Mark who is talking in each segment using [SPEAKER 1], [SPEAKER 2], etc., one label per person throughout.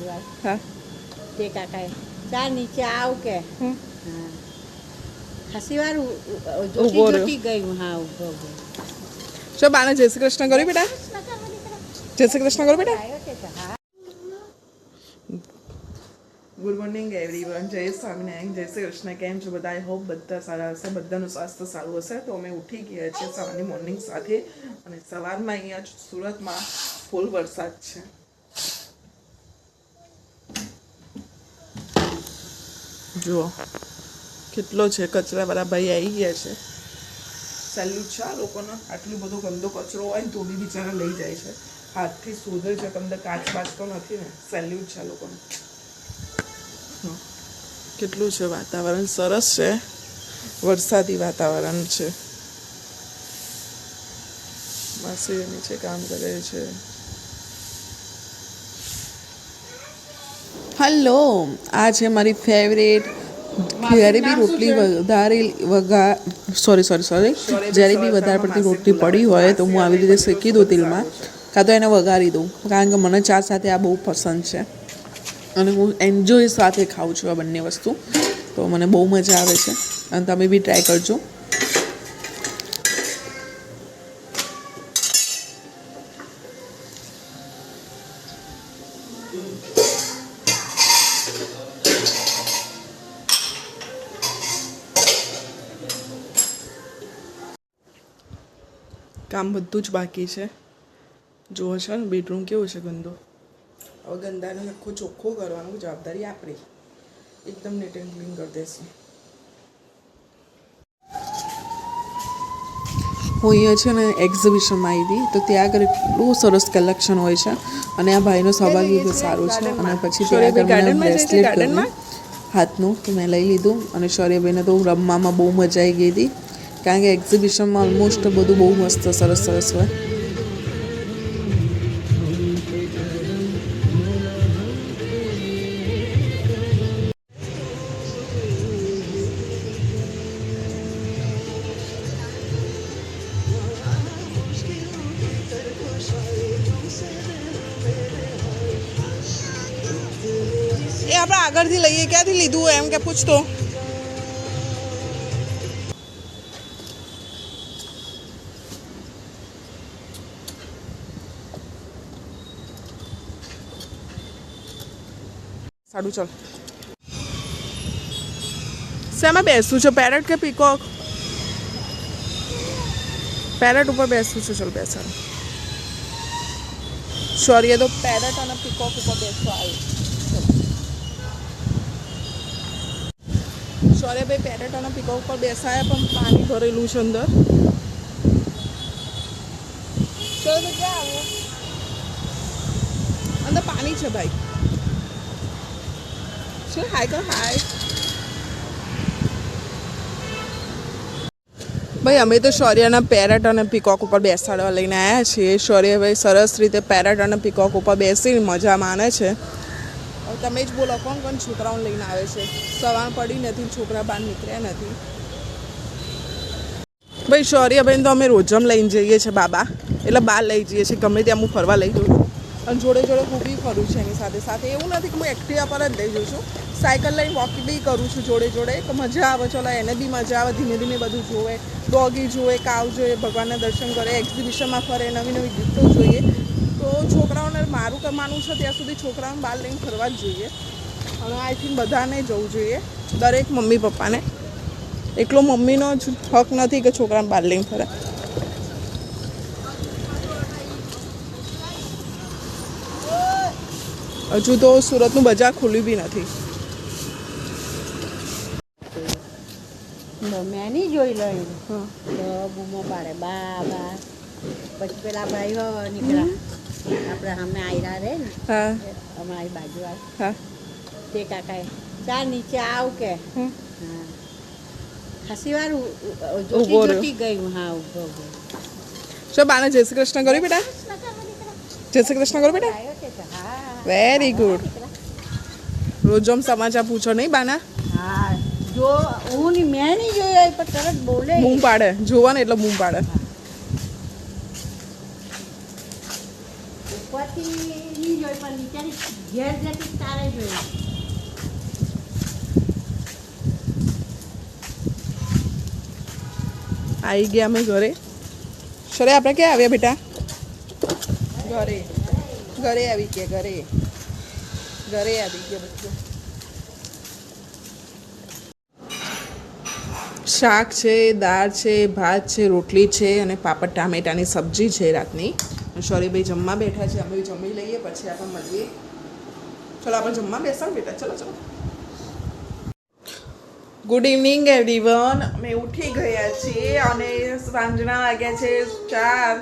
[SPEAKER 1] બાજુ
[SPEAKER 2] હા.
[SPEAKER 1] તે કાકાએ ચા નીચે આવ કે ખાસી વાર ઉ- ઉ- જોતી
[SPEAKER 2] ઊભો રહ્યો.
[SPEAKER 1] જોતી ગયું હા ઊભો ઊભો.
[SPEAKER 2] ચો બાને જય શ્રી કૃષ્ણ કર્યું બેટા? જય શ્રી કૃષ્ણ કર્યું બેટા?
[SPEAKER 1] આવ્યો કે હા.
[SPEAKER 2] ગુડ મોર્નિંગ એવરીવન જય સ્વામિનારાયણ જય શ્રી કૃષ્ણ. કેમ છો બધા? આઈ હોપ બધા સારા હશે બધાનું સ્વાસ્થ્ય સારું હશે. તો અમે ઉઠી ગયા છીએ સવારની મોર્નિંગ સાથે અને સવારમાં અહીંયા સુરતમાં ફૂલ વરસાદ છે. જુઓ. કેટલો છે, કચરાવાળા ભાઈ આવી ગયા છે. સેલ્યુટ છે લોકોનો. આટલું બધો ગંદો કચરો હોય ને તો બી બિચારા લઈ જાય છે. હાથથી શોધે છે, તમને કાચ બાચ તો નથી ને. સેલ્યુટ છે લોકોનો. કેટલું છે વાતાવરણ? સરસ છે. વરસાદી વાતાવરણ છે. માસી નીચે કામ કરે છે. હલો આ છે મારી ફેવરેટ જ્યારે બી રોટલી વધારે વઘા સોરી સોરી સોરી જ્યારે બી વધારે પડતી રોટલી પડી હોય તો હું આવી રીતે શેકી દઉં તેલમાં કાં તો એને વઘારી દઉં. કારણ કે મને ચા સાથે આ બહુ પસંદ છે. અને હું એન્જોય સાથે ખાઉં છું આ બંને વસ્તુ. તો મને બહુ મજા આવે છે. અને તમે બી ટ્રાય કરજો. કામ બધું જ બાકી છે. જુઓ છો ને બેડરૂમ કેવું છે ગંદો? હવે ગંદાને આખો ચોખ્ખો કરવાનું જવાબદારી આપણી. એકદમ નીટ એન્ડ ક્લીન કરી દેશું. હું અહીંયા છે ને એક્ઝિબિશનમાં આવી હતી તો ત્યાં આગળ એટલું સરસ કલેક્શન હોય છે. અને આ ભાઈનો બહુ સારો છે. અને પછી ત્યાં આગળ મને બ્રેસલેટ હાથનું તો મેં લઈ લીધું. અને શૌર્યભાઈને તો રમવામાં બહુ મજા આવી ગઈ હતી. કારણ કે એક્ઝિબિશનમાં ઓલમોસ્ટ બધું બહુ મસ્ત, સરસ સરસ હોય. એ આપણે આગળથી લઈએ, ક્યાંથી લીધું એમ કે પૂછતો? સાડું ચાલ. શેમાં બેસવું છે? પેરેટ કે પીકોક? પેરેટ ઉપર બેસવું છે, ચલ બેસાડ સોરી એ તો પેરેટ અને પીકોક ઉપર બેસવા આવ્યું. સોરી ભાઈ, પેરેટ અને પીકોક ઉપર બેસાયા, પણ પાણી ભરેલું છે અંદર. ચલો ક્યાં આવો અંદર પાણી છે, ભાઈ. હાય કર હાય ભાઈ, અમે તો શૌર્યના પેરેટ અને પીકોક ઉપર બેસાડવા લઈને આવ્યા છીએ. શૌર્યભાઈ સરસ રીતે પેરેટ અને પીકોક ઉપર બેસીને મજા માને છે. તમે જ બોલો, કોણ કોણ છોકરાઓને લઈને આવે છે? સવાર પડી નથી, છોકરા બહાર નીકળ્યા નથી. ભાઈ શૌર્યભાઈને તો અમે રોજમ લઈને જઈએ છીએ, બાબા. એટલે બહાર લઈ જઈએ છીએ, ગમે ત્યાં હું ફરવા લઈ જઉં. અને જોડે જોડે હું બી ફરું છું એની સાથે સાથે. એવું નથી કે હું એક્ટિવા પર જ લઈ જઉં છું. સાયકલ લઈને વોક બી કરું છું જોડે જોડે. તો મજા આવે, ચલો એને બી મજા આવે, ધીમે ધીમે બધું જોવે ડોગી જોવે કાવ જોઈએ ભગવાનના દર્શન કરે એક્ઝિબિશનમાં ફરે, નવી નવી ગીતો જોઈએ. તો છોકરાઓને મારું કે, માનવું છે ત્યાં સુધી છોકરાઓને બહાર લઈને ફરવા જ જોઈએ. અને આઈ થિંક બધાને જવું જોઈએ. દરેક મમ્મી પપ્પાને. એકલો મમ્મીનો જ હક નથી કે છોકરાને બહાર લઈને ફરે. હજુ તો સુરતનું બજાર ખુલ્યું બી નથી.
[SPEAKER 1] મેં નહીં જોઈ
[SPEAKER 2] લઈ.
[SPEAKER 1] તો બૂમો પાડે બા બા. પછી પેલા ભાઈ હો નીકળ્યા. આપણે અમે આયરા રે ને.
[SPEAKER 2] હા.
[SPEAKER 1] અમારી બાજુ તે કાકા ચા નીચે આવ કે. ખાસી વાર જોતી ગયું. હા ઊભો ઊભો
[SPEAKER 2] શું બાને જય શ્રી કૃષ્ણ કર્યું બેટા? જય શ્રી કૃષ્ણ કર્યું બેટા? વેરી ગુડ રોજમ સમાચાર પૂછો નહીં બાના?
[SPEAKER 1] જો હું ની મેં નહીં જોયો પણ તરત બોલે.
[SPEAKER 2] બૂમ પાડે. જોવા ને એટલે બૂમ પાડે આવી ગયા અમે ઘરે. સરે આપણે ક્યાં આવ્યા બેટા? ઘરે. ઘરે આવી ગયા, ઘરે. ઘરે આવી ગયા બધું. શાક છે, દાળ છે, ભાત છે, રોટલી છે અને પાપડ, ટામેટાની સબ્જી છે રાતની. શોરીભાઈ જમવા બેઠા છે, અમે જમી લઈએ, પછી આપણે મળીએ. ચલો, આપણે જમવા બેસા બેટા. ચલો ચલો. ગુડ ઇવનિંગ એવરીવન અમે ઉઠી ગયા છીએ અને સાંજના વાગ્યા છે ચાર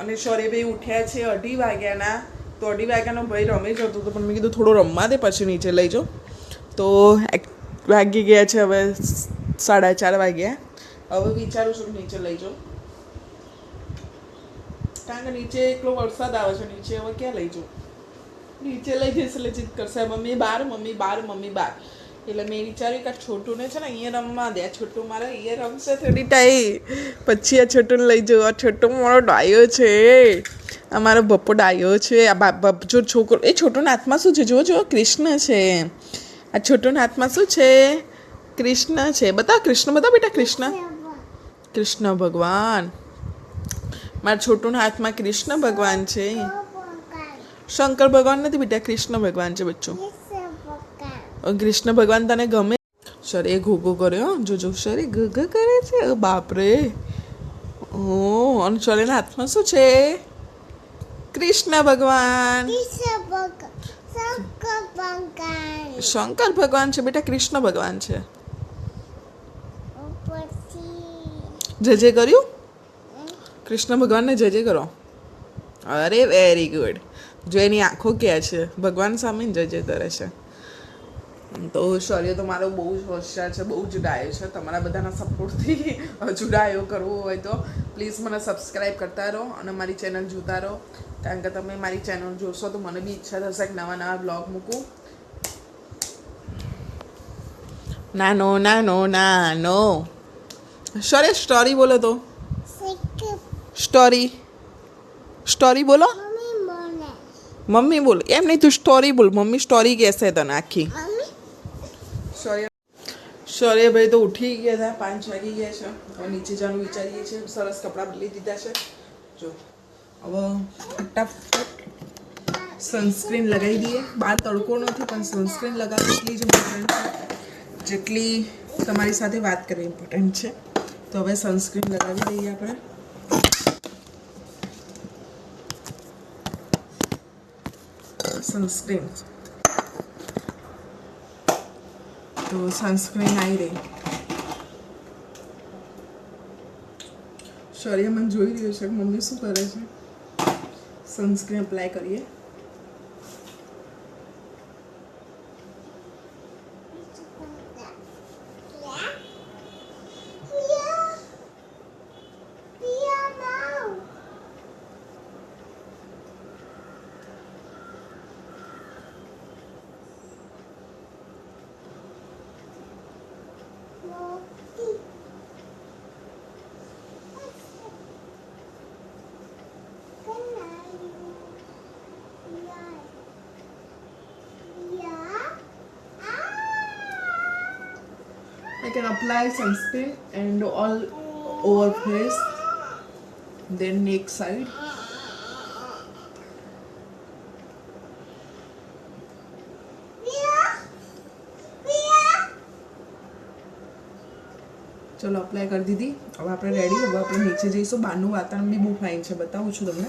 [SPEAKER 2] અને શૌર્યભાઈ ઉઠ્યા છે અઢી વાગ્યાના. તો અઢી વાગ્યાનો ભાઈ રમી જતો હતો પણ મેં કીધું થોડો રમવા દે પછી નીચે લઈ જાઓ તો વાગી ગયા છે હવે સાડા ચાર વાગ્યા. હવે વિચારું છું નીચે લઈ જાઉં. કારણ કે નીચે એકલો વરસાદ આવે છે, નીચે હવે ક્યાં લઈ જાઉં? નીચે લઈ જઈશ એટલે જીત કરશે. મમ્મી બાર મમ્મી બાર મમ્મી બાર. એટલે મેં વિચાર્યું કે છોટુને છે ને અહીંયા રમવા દે. આ છોટું મારે અહીંયા રમશે થોડી ટાઈ. પછી આ છોટુને લઈ જાઉં આ છોટો મારો ડાયો છે. આ મારો બપ્પો ડાયો છે. આ જો છોકરો, એ છોટુના હાથમાં શું છે? જુઓ જુઓ, કૃષ્ણ છે. આ છોટુના હાથમાં શું છે? કૃષ્ણ છે. બતાવ કૃષ્ણ, બતાવ બેટા કૃષ્ણ. કૃષ્ણ ભગવાન. મારા છોટુના હાથમાં કૃષ્ણ ભગવાન છે. શંકર ભગવાન નથી બેટા, કૃષ્ણ ભગવાન છે, બચ્ચો. કૃષ્ણ ભગવાન તને ગમે? સર એ ઘોઘો કર્યો. જોજો સર એ ઘ કરે છે? બાપરે. ઓ, અને સર એના હાથમાં શું છે? કૃષ્ણ ભગવાન. શંકર ભગવાન છે, બેટા, કૃષ્ણ ભગવાન છે. જે જે કર્યું? કૃષ્ણ ભગવાનને જે જે કરો. અરે વેરી ગુડ જો, એની આંખો ક્યાં છે? ભગવાન સામે જ, જે કરે છે. તો શૌર્ય તો મારો બહુ જ હોશિયાર છે બહુ જ ડાયો છે. તમારા બધાના સપોર્ટથી હજુ ડાયો કરવો હોય તો પ્લીઝ મને સબસ્ક્રાઈબ કરતા રહો અને મારી ચેનલ જોતા રહો. કારણ કે તમે મારી ચેનલ જોશો તો મને બી ઈચ્છા થશે કે નવા નવા બ્લોગ મૂકું. નાનો નાનો નાનો. શરે સ્ટોરી બોલો તો. સ્ટોરી સ્ટોરી બોલો? મમ્મી બોલ. એમ નહીં તું સ્ટોરી બોલ. મમ્મી સ્ટોરી કહેશે તને આખી. શૌર્યભાઈ તો ઉઠી ગયા હતા પાંચ વાગી ગયા છે. હવે નીચે જવાનું વિચારીએ છીએ. સરસ કપડાં બદલી દીધા છે. જો, હવે ફટાફટ સનસ્ક્રીન લગાવી દઈએ. બહાર તડકો નથી, પણ સનસ્ક્રીન લગાવી એટલી જ ઇમ્પોર્ટન્ટ જેટલી તમારી સાથે વાત કરવી ઇમ્પોર્ટન્ટ છે. તો હવે સનસ્ક્રીન લગાવી દઈએ આપણે. સનસ્ક્રીન તો સનસ્ક્રીન આવી રહી શૌર્ય મને જોઈ રહ્યો છે કે મમ્મી શું કરે છે સનસ્ક્રીન અપ્લાય કરીએ can apply sunscreen and all over face, then neck side. ચલો અપ્લાય કરી દીધી હવે આપણે રેડી હવે આપણે નીચે જઈશું બહારનું વાતાવરણ બી બહુ ફાઇન છે બતાવું છું તમને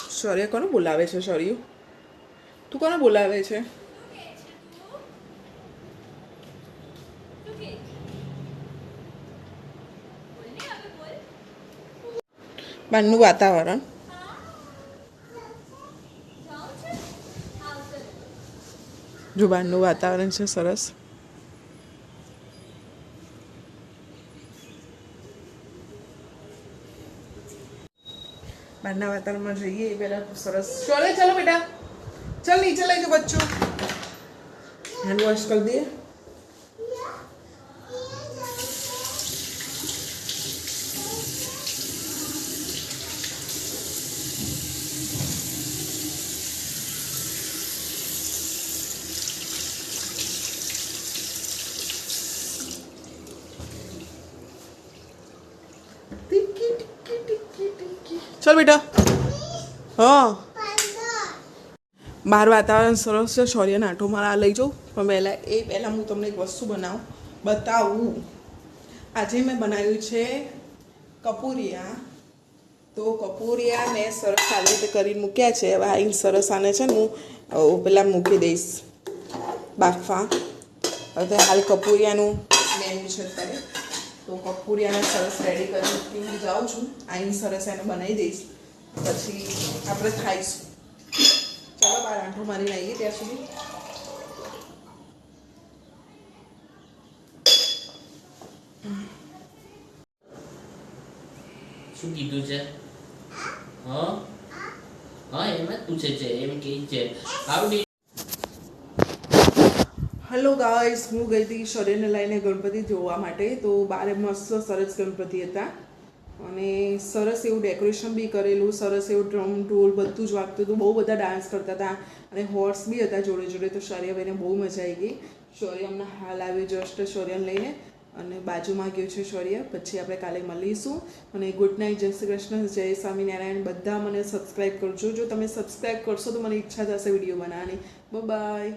[SPEAKER 2] શૌર્ય કોને બોલાવે છે શૌર્ય તું કોને બોલાવે છે? બહારનું વાતાવરણ. જો બહારનું વાતાવરણ છે સરસ. બહારના વાતાવરણમાં જઈએ એ પહેલાં સરસ. ચોલે, ચાલો બેટા. चल नीचे ले जाओ बच्चों। हैंड वॉश कर दिए। चल बेटा। हाँ। બહાર વાતાવરણ સરસ છે શૌર્યને આંટો મારા લઈ જાઉં. પણ પહેલાં એ પહેલાં હું તમને એક વસ્તુ બનાવું, બતાવું. આજે મેં બનાવ્યું છે કપૂરિયા. તો કપૂરિયા મેં સરસ આવી રીતે કરીને મૂક્યા છે. હવે આઈને સરસ આને છે ને હું પહેલાં મૂકી દઈશ બાફા હવે હાલ કપૂરિયાનું મેનુ છે અત્યારે. તો કપૂરિયાને સરસ રેડી કરી હું જાઉં છું. આઈને સરસ એને બનાવી દઈશ. પછી આપણે ખાઈશું. ચાલો બાર આંટો મારી આવીએ ત્યાં સુધી.
[SPEAKER 3] શું કીધું છે? હા? હા એમ જ પૂછે છે એમ કે છે. આવડી
[SPEAKER 2] હેલો ગાઈસ હું ગઈ હતી શરીરને લઈને ગણપતિ જોવા માટે તો બારે મસ્ત સરસ ગણપતિ હતા. અને સરસ એવું ડેકોરેશન બી કરેલું, સરસ એવું ડ્રમ, ઢોલ બધું જ વાગતું હતું. બહુ બધા ડાન્સ કરતા હતા અને હોર્સ બી હતા જોડે જોડે, તો શૌર્યભાઈને બહુ મજા આવી ગઈ. શૌર્ય અમને હાલ આવ્યો જસ્ટ શૌર્યને લઈને અને બાજુમાં ગયું છે શૌર્ય. પછી આપણે કાલે મળીશું. અને ગુડ નાઇટ જય શ્રી કૃષ્ણ, જય સ્વામિનારાયણ. બધા મને સબસ્ક્રાઈબ કરજો. જો તમે સબસ્ક્રાઈબ કરશો તો મને ઈચ્છા થશે વીડિયો બનાવવાની. બાય